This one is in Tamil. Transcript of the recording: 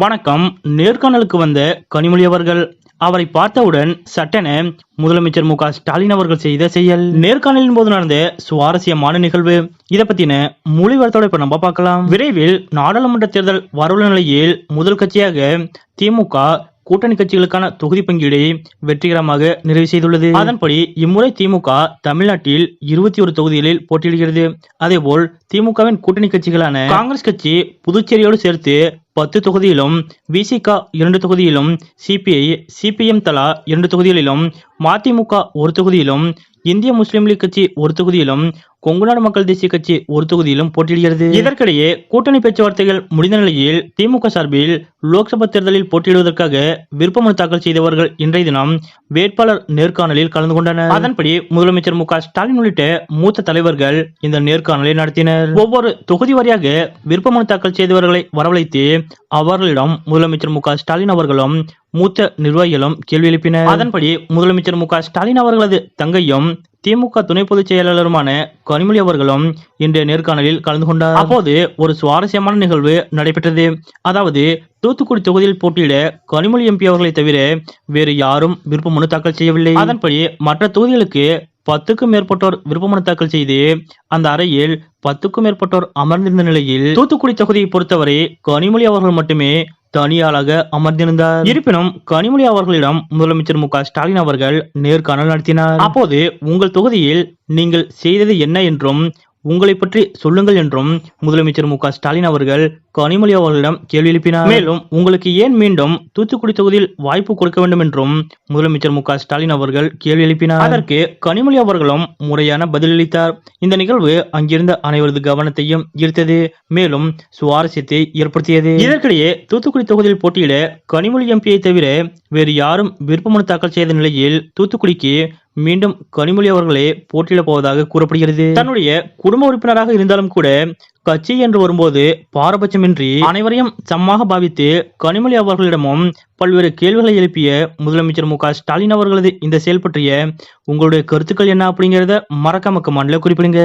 வணக்கம். நேர்காணலுக்கு வந்த கனிமொழி அவர்கள். அவரை பார்த்தவுடன் சட்டென முதலமைச்சர் மு ஸ்டாலின் அவர்கள் செய்த செயல். நேர்காணலின் போது நடந்த சுவாரஸ்யமான நிகழ்வு. இதை பத்தின மொழிவரத்தோட இப்ப நம்ம பார்க்கலாம். விரைவில் நாடாளுமன்ற தேர்தல் வரவுள்ள நிலையில் முதல் கட்சியாக திமுக கூட்டணி கட்சிகளுக்கான தொகுதி பங்கீடை வெற்றிகரமாக நிறைவு செய்துள்ளது. அதன்படி இம்முறை திமுக தமிழ்நாட்டில் இருபத்தி ஒரு தொகுதிகளில் போட்டியிடுகிறது. அதேபோல் திமுகவின் கூட்டணி கட்சிகளான காங்கிரஸ் கட்சி புதுச்சேரியோடு சேர்த்து பத்து தொகுதியிலும் விசிக இரண்டு தொகுதியிலும் சிபிஐ சிபிஎம் தலா இரண்டு தொகுதிகளிலும் மதிமுக ஒரு தொகுதியிலும் இந்திய முஸ்லீம் லீக் கட்சி ஒரு தொகுதியிலும் கொங்குநாடு மக்கள் தேசிய கட்சி ஒரு தொகுதியிலும் போட்டியிடுகிறது. இதற்கிடையே கூட்டணி பேச்சுவார்த்தைகள் முடிந்த நிலையில் திமுக சார்பில் லோக்சபா தேர்தலில் போட்டியிடுவதற்காக விருப்பமனு தாக்கல் செய்தவர்கள் இன்றைய தினம் வேட்பாளர் நேர்காணலில் கலந்து கொண்டனர். அதன்படி முதலமைச்சர் மு ஸ்டாலின் உள்ளிட்ட மூத்த தலைவர்கள் இந்த நேர்காணலை நடத்தினர். ஒவ்வொரு தொகுதி வாரியாக விருப்பமனு தாக்கல் செய்தவர்களை வரவழைத்து அவர்களிடம் முதலமைச்சர் மு ஸ்டாலின் அவர்களும் மூத்த நிர்வாகிகளும் கேள்வி எழுப்பினர். அதன்படி முதலமைச்சர் மு ஸ்டாலின் அவர்களது தங்கையும் திமுக துணை பொதுச் செயலாளருமான கனிமொழி அவர்களும் இன்றைய நேர்காணலில் கலந்து கொண்டார். அப்போது ஒரு சுவாரஸ்யமான நிகழ்வு நடைபெற்றது. அதாவது தூத்துக்குடி தொகுதியில் போட்டியிட கனிமொழி எம்பி அவர்களை தவிர வேறு யாரும் விருப்ப மனு தாக்கல் செய்யவில்லை. அதன்படி மற்ற தொகுதிகளுக்கு பத்துக்கும் மேற்பட்டோர் விருப்பமனு தாக்கல் செய்து அந்த அறையில் பத்துக்கும் மேற்பட்டோர் அமர்ந்திருந்த நிலையில் தூத்துக்குடி தொகுதியை பொறுத்தவரை கனிமொழி அவர்கள் மட்டுமே தனியாளாக அமர்ந்திருந்தார். இருப்பினும் கனிமொழி அவர்களிடம் முதலமைச்சர் மு ஸ்டாலின் அவர்கள் நேர்காணல் நடத்தினார். அப்போது உங்கள் தொகுதியில் நீங்கள் செய்தது என்ன என்றும் உங்களை பற்றி சொல்லுங்கள் என்றும் முதலமைச்சர் மு ஸ்டாலின் அவர்கள் கனிமொழி அவர்களிடம் கேள்வி எழுப்பினார். மேலும் உங்களுக்கு ஏன் மீண்டும் தூத்துக்குடி தொகுதியில் வாய்ப்பு கொடுக்க வேண்டும் என்றும் முதலமைச்சர் மு ஸ்டாலின் அவர்கள் கேள்வி எழுப்பினார். அதற்கு கனிமொழி அவர்களும் முறையான பதிலளித்தார் இந்த நிகழ்வு அங்கிருந்த அனைவரது கவனத்தையும் ஈர்த்தது மேலும் சுவாரஸ்யத்தை ஏற்படுத்தியது. இதற்கிடையே தூத்துக்குடி தொகுதியில் போட்டியிட கனிமொழி எம்பியை தவிர வேறு யாரும் விருப்பமனு தாக்கல் செய்த நிலையில் தூத்துக்குடிக்கு மீண்டும் கனிமொழி அவர்களே போட்டியிடப் போவதாக கூறப்படுகிறது. தன்னுடைய குடும்ப உறுப்பினராக இருந்தாலும் கூட கட்சி என்று வரும்போது பாரபட்சமின்றி அனைவரையும் சமமாக பாவித்து கனிமொழி அவர்களிடமும் பல்வேறு கேள்விகளை எழுப்பிய முதலமைச்சர் மு ஸ்டாலின் அவர்களது இந்த செயல் பற்றிய உங்களுடைய கருத்துக்கள் என்ன அப்படிங்கிறத மறக்காம கமெண்ட்ல குறிப்பிடுங்க.